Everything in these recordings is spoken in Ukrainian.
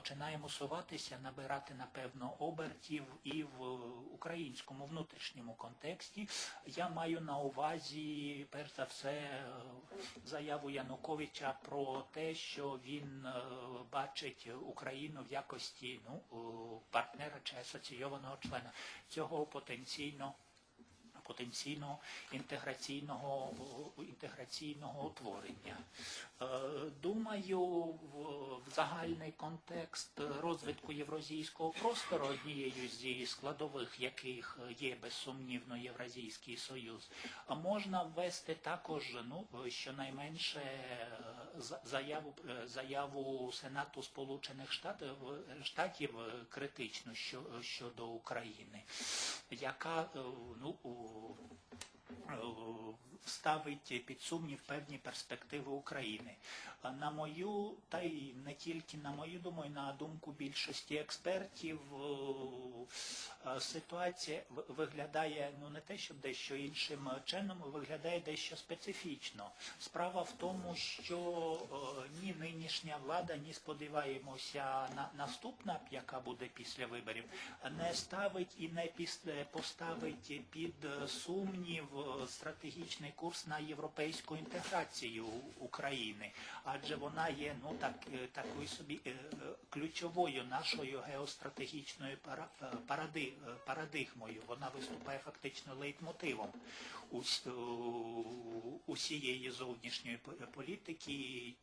починає мусуватися, набирати напевно обертів і в українському внутрішньому контексті. Я маю на увазі, перш за все, е, заяву Януковича про те, що він е, бачить Україну в якості ну, е, партнера чи асоційованого члена цього потенційно потенційного інтеграційного, інтеграційного утворення. Думаю, в, загальний контекст розвитку євразійського простору, однією зі складових яких є безсумнівно Євразійський Союз, можна ввести також ну, щонайменше за- заяву, заяву Сенату Сполучених Штатів, Штатів критичну що, щодо України, яка ну, у- е, ставить під сумнів певні перспективи України. На мою, та й не тільки на мою думаю, на думку більшості експертів, е, е, ситуація виглядає ну не те, щоб дещо іншим чином, виглядає дещо специфічно. Справа в тому, що е, ні нинішня влада, ні сподіваємося на наступна, яка буде після виборів, не ставить і не поставить під сумнів е, стратегічний курс на європейську інтеграцію України, адже вона є ну так е, такою собі е, е, ключовою нашою геостратегічною паради- парадигмою. Вона виступає фактично лейтмотивом усієї зовнішньої політики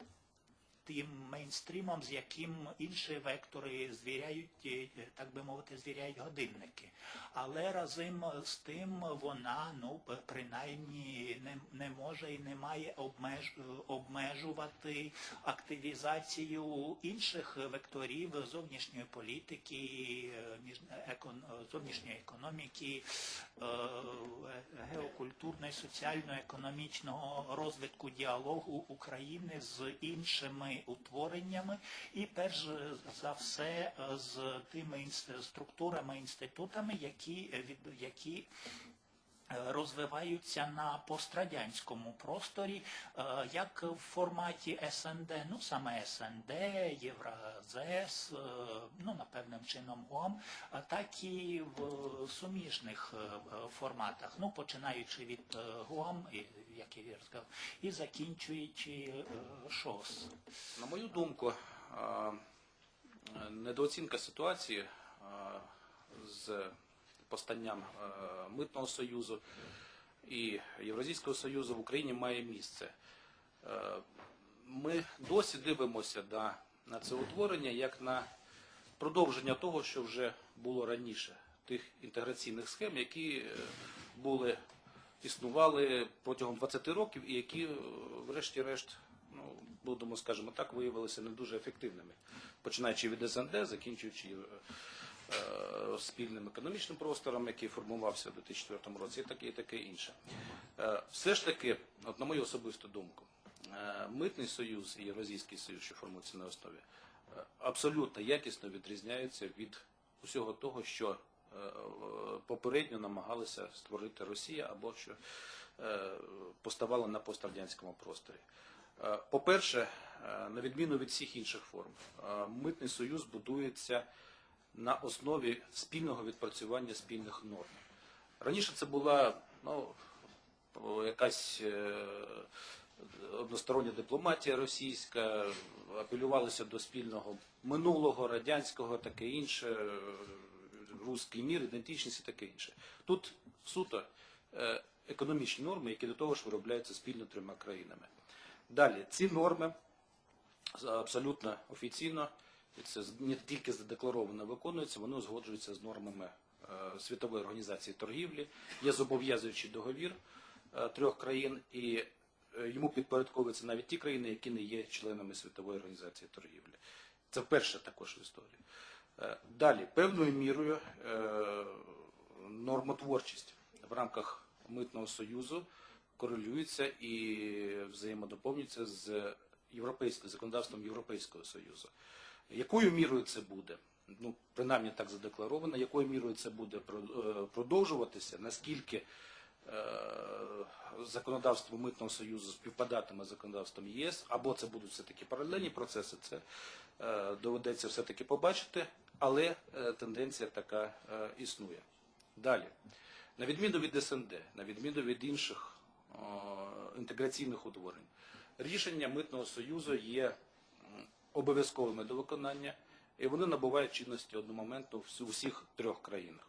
тим мейнстрімом, з яким інші вектори звіряють, е, так би мовити, звіряють годинники. Але разом з тим вона, ну, принаймні, не, не може і не має обмеж, обмежувати активізацію інших векторів зовнішньої політики, е, зовнішньої економіки, е, геокультурного, соціально-економічного розвитку діалогу України з іншими утвореннями і перш за все з тими структурами, інститутами, які, які е, розвиваються на пострадянському просторі, е, як в форматі СНД, ну саме СНД, Євразес, ну напевним чином ГОМ, так і в суміжних е, форматах, ну починаючи від ГОМ, як я сказав, і закінчуючи е, ШОС. На мою думку, недооцінка ситуації з постанням Митного Союзу і Євразійського Союзу в Україні має місце. Е, Ми досі дивимося на, на це утворення як на продовження того, що вже було раніше, тих інтеграційних схем, які е, були існували протягом 20 років і які, е, врешті-решт, ну, будемо, скажімо так, виявилися не дуже ефективними, починаючи від СНД, закінчуючи е, е, спільним економічним простором, який формувався у 2004 році, і таке, і таке інше. Все ж таки, от на мою особисту думку, Митний союз і Євразійський союз, що формуються на основі, абсолютно якісно відрізняються від усього того, що попередньо намагалися створити Росія або що е, поставало на пострадянському просторі. Е, По-перше, е, на відміну від всіх інших форм, е, митний союз будується на основі спільного відпрацювання спільних норм. Раніше це була ну, якась е, одностороння дипломатія російська, апелювалося до спільного минулого, радянського, таке інше, руський мір, ідентичність і таке інше. Тут суто е, економічні норми, які до того ж виробляються спільно трьома країнами. Далі, ці норми абсолютно офіційно, і це не тільки задекларовано виконується, вони узгоджуються з нормами е, Світової організації торгівлі. Є зобов'язуючий договір е, трьох країн, і йому підпорядковуються навіть ті країни, які не є членами Світової організації торгівлі. Це вперше також в історії. Е, Далі, певною мірою е, нормотворчість в рамках митного союзу корелюється і взаємодоповнюється з європейським законодавством Європейського Союзу. Якою мірою це буде? Ну, принаймні так задекларовано, якою мірою це буде е, продовжуватися, наскільки законодавство Митного Союзу співпадатиме з законодавством ЄС, або це будуть все-таки паралельні процеси, це доведеться все-таки побачити, але е, тенденція така е, існує. Далі. На відміну від СНД, на відміну від інших е, інтеграційних утворень, рішення Митного Союзу є обов'язковими до виконання, і вони набувають чинності одномоментно в усіх трьох країнах.